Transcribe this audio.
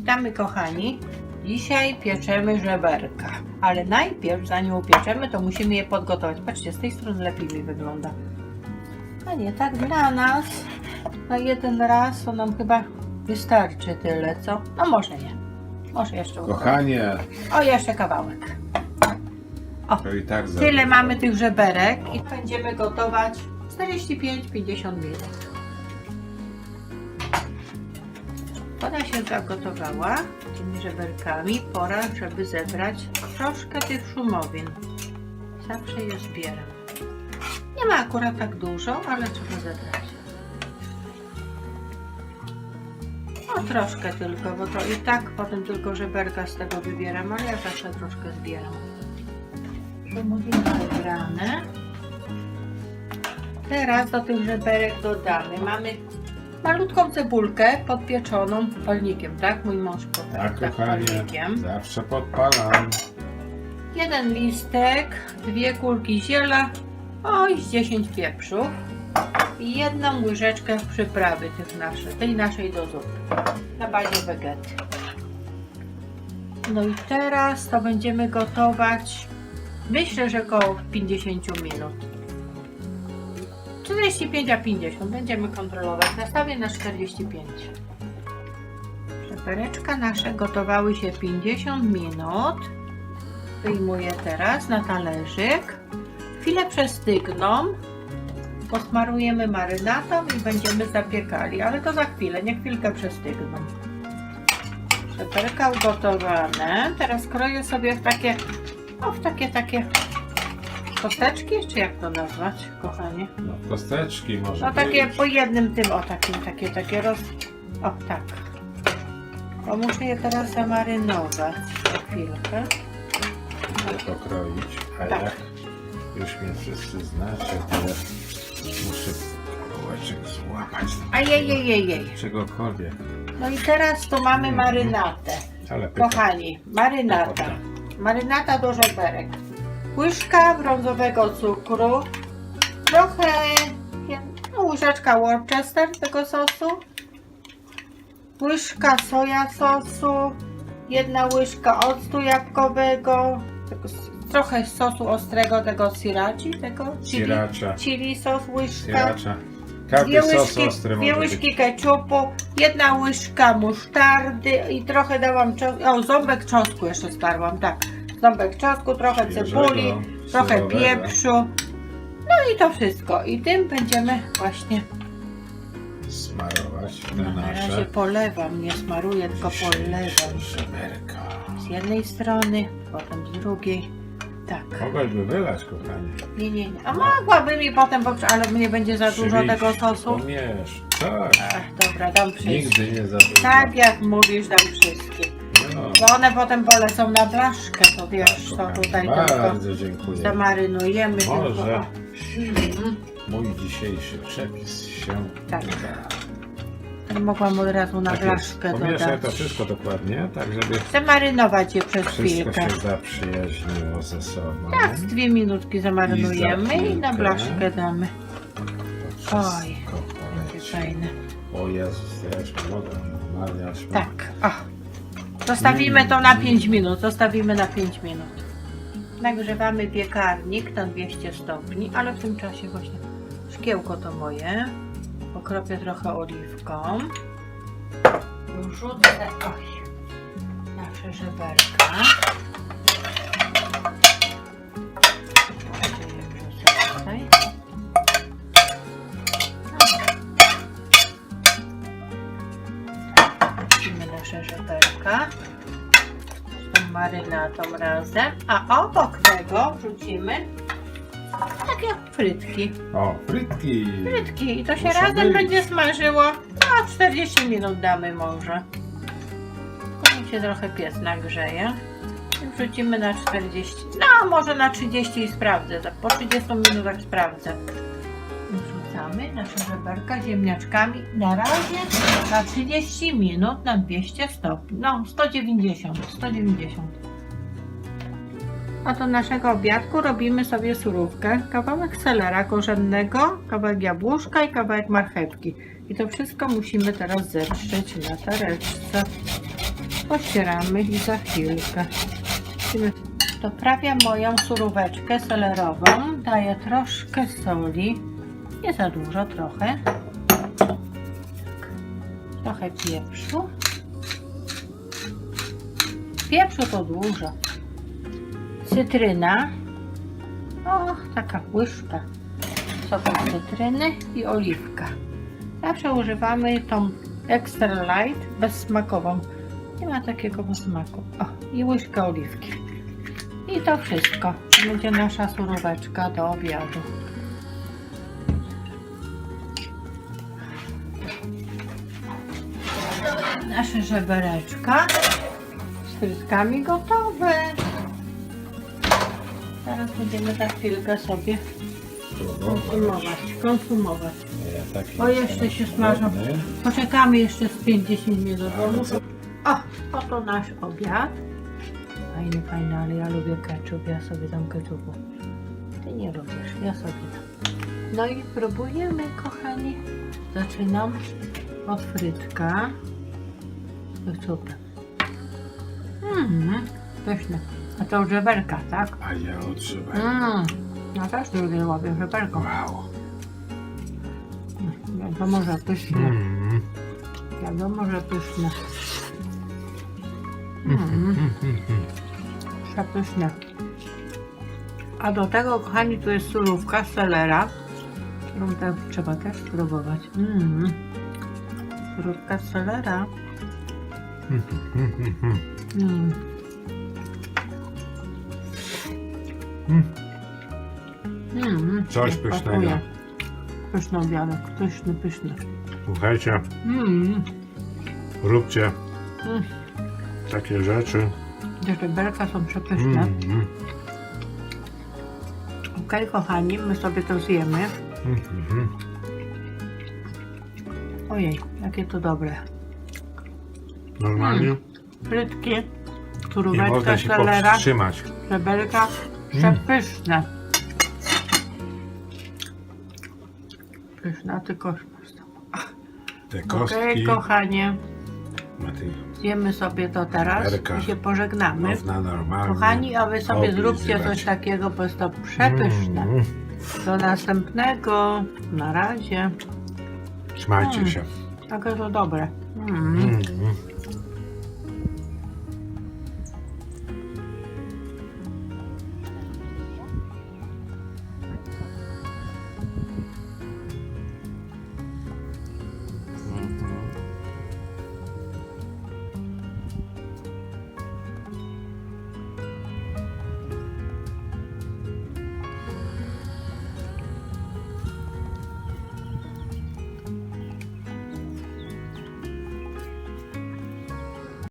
Witamy kochani. Dzisiaj pieczemy żeberka, ale najpierw zanim upieczemy, to musimy je podgotować. Patrzcie, z tej strony lepiej mi wygląda. A nie, tak dla nas na jeden raz to nam chyba wystarczy tyle, co? No może nie. Może jeszcze. Kochanie, O, jeszcze kawałek. to i tak Tyle mamy tych żeberek i będziemy gotować 45-50 minut. Woda się zagotowała tymi żeberkami. Pora, żeby zebrać troszkę tych szumowin. Zawsze je zbieram. Nie ma akurat tak dużo, ale trzeba zebrać. No troszkę tylko, bo to i tak potem tylko żeberka z tego wybieram, ale ja zawsze troszkę zbieram. Szumowiny zebrane. Teraz do tych żeberek dodamy. Mamy malutką cebulkę podpieczoną palnikiem, tak? Mój mąż Tak, podpiec kochanie, palnikiem. zawsze podpalam. Jeden listek, dwie kulki ziela, oj, z 10 pieprzów i jedną łyżeczkę przyprawy tych naszych, tej naszej do zupy na bazie wegety. No i teraz to będziemy gotować, myślę, że około 50 minut. 45 a 50 będziemy kontrolować. Nastawię na 45. Żebereczka nasze gotowały się 50 minut. Wyjmuję teraz na talerzyk. Chwilę przestygną. Posmarujemy marynatą i będziemy zapiekali, ale to za chwilę, nie chwilkę przestygną. Żeberka ugotowane. Teraz kroję sobie w takie, o w takie, takie kosteczki, czy jak to nazwać, kochanie? No, kosteczki może No takie być. po jednym tym, o takim, takie, takie roz... O tak. Bo muszę je teraz zamarynować. za chwilkę. Nie pokroić, a Tak. jak już mnie wszyscy znacie, to muszę kołeczek złapać. Ajejejejej. Czegokolwiek. No i teraz tu mamy marynatę. Ale. Kochani, marynata. Marynata do żeberek. Łyżka brązowego cukru. Trochę, no, łyżeczka Worcester tego sosu. Łyżka soja sosu. Jedna łyżka octu jabłkowego. Tego, trochę sosu ostrego tego srirachi, tego chili, Sriracha. chili sos łyżka. Sriracha. Każdy Dwie sos łyżki, ostry dwie może być. łyżki keczupu, jedna łyżka musztardy i trochę dałam czosnku, o ząbek czosnku jeszcze sparłam, tak. Ząbek czosnku, trochę Świeżego, cebuli, trochę surowego. pieprzu. No i to wszystko. I tym będziemy właśnie, Smarować no, na razie nasze polewam, nie smaruję, tylko polewam. żeberka. Z jednej strony, potem z drugiej. Tak. Mogłaby wylać, kochanie. Nie, nie, nie. A mogłabym mi potem, bo, ale mnie będzie za dużo Oczywiście, tego sosu. Umiesz. Tak. Ach, dobra, dam wszystko. Nigdy nie za dużo. Tak jak mówisz, dam wszystkie. Bo one potem polecą na blaszkę, to wiesz, to kochanie, tutaj tylko Bardzo dziękuję. zamarynujemy. Może Tylko, Mhm. mój dzisiejszy przepis się Tak. uda. mogłam od razu na Tak jest. blaszkę Pomieszaj dodać. to wszystko dokładnie, tak żeby Zamarynować je przez wszystko chwilkę. się zaprzyjaźniło ze sobą. Tak, z dwie minutki zamarynujemy I na chwilkę. blaszkę damy. Oj, poleci. fajne. O Jezus, ja już mogę. Tak, o. Zostawimy to na 5 minut, zostawimy na 5 minut. Nagrzewamy piekarnik na 200 stopni, ale w tym czasie właśnie szkiełko to moje. Pokropię trochę oliwką. Wrzucę oj, nasze żeberka. Tutaj. Nasze żeberka z tą marynatą razem, a obok tego wrzucimy takie frytki. O, frytki. Frytki i to się Muszą razem być. będzie smażyło. A 40 minut damy może. Niech się trochę piec nagrzeje. I wrzucimy na 40, no może na 30 i sprawdzę. Tak, Po 30 minutach sprawdzę. Wrzucamy nasze żeberka ziemniaczkami. Na razie na 30 minut na 200 stopni. No 190, 190. A do naszego obiadku robimy sobie surówkę. Kawałek selera korzennego, kawałek jabłuszka i kawałek marchewki. I to wszystko musimy teraz zetrzeć na tareczce. pościeramy i za chwilkę. Doprawiam moją suróweczkę selerową. Daję troszkę soli. Nie za dużo, trochę. Trochę pieprzu. Pieprzu to dużo. Cytryna. O, taka łyżka soku cytryny i oliwka. Zawsze używamy tą extra light, bezsmakową. Nie ma takiego smaku. O, i łyżka oliwki. I to wszystko. Będzie nasza suróweczka do obiadu. Nasze żebereczka z frytkami gotowe. Teraz będziemy za chwilkę sobie konsumować. konsumować. Ja taki O, jeszcze się smażą. Poczekamy jeszcze z 50 minut. O, oto nasz obiad. Fajny, fajny, ale ja lubię ketchup. Ja sobie dam ketchupu. Ty nie lubisz, ja sobie dam. No i próbujemy, kochani. Zaczynam od frytka z ketchupem. Mmm, pyszne. A to żeberka, tak? A ja otrzymam. Mmm, ja też lubię łowię żeberko. Wow. Wiadomo, że pyszne. Mm. Wiadomo, że pyszne. Mm. Przepyszne. A do tego, kochani, tu jest surówka z selera, którą trzeba też spróbować. Mm. Surówka z selera. Mm. Mm. Coś Smakuje. pysznego. Pyszny obiadek, pyszny, pyszny. Słuchajcie, Mm. róbcie Mm. takie rzeczy. Te żeberka są przepyszne. Mm. Okej, kochani, my sobie to zjemy. Mm. Ojej, jakie to dobre. Normalnie Frytki, nie można się selera, powstrzymać. żeberka, przepyszne. Pyszne, a ty kosz masz tam. Te Okej, kostki. kochanie, Matej, zjemy sobie to teraz i się pożegnamy. można normalnie. Kochani, a wy sobie zróbcie oblizywać. coś takiego, bo jest to przepyszne. Mm. Do następnego. Na razie. Trzymajcie Mm. się. Takie to dobre. Mm. Mm.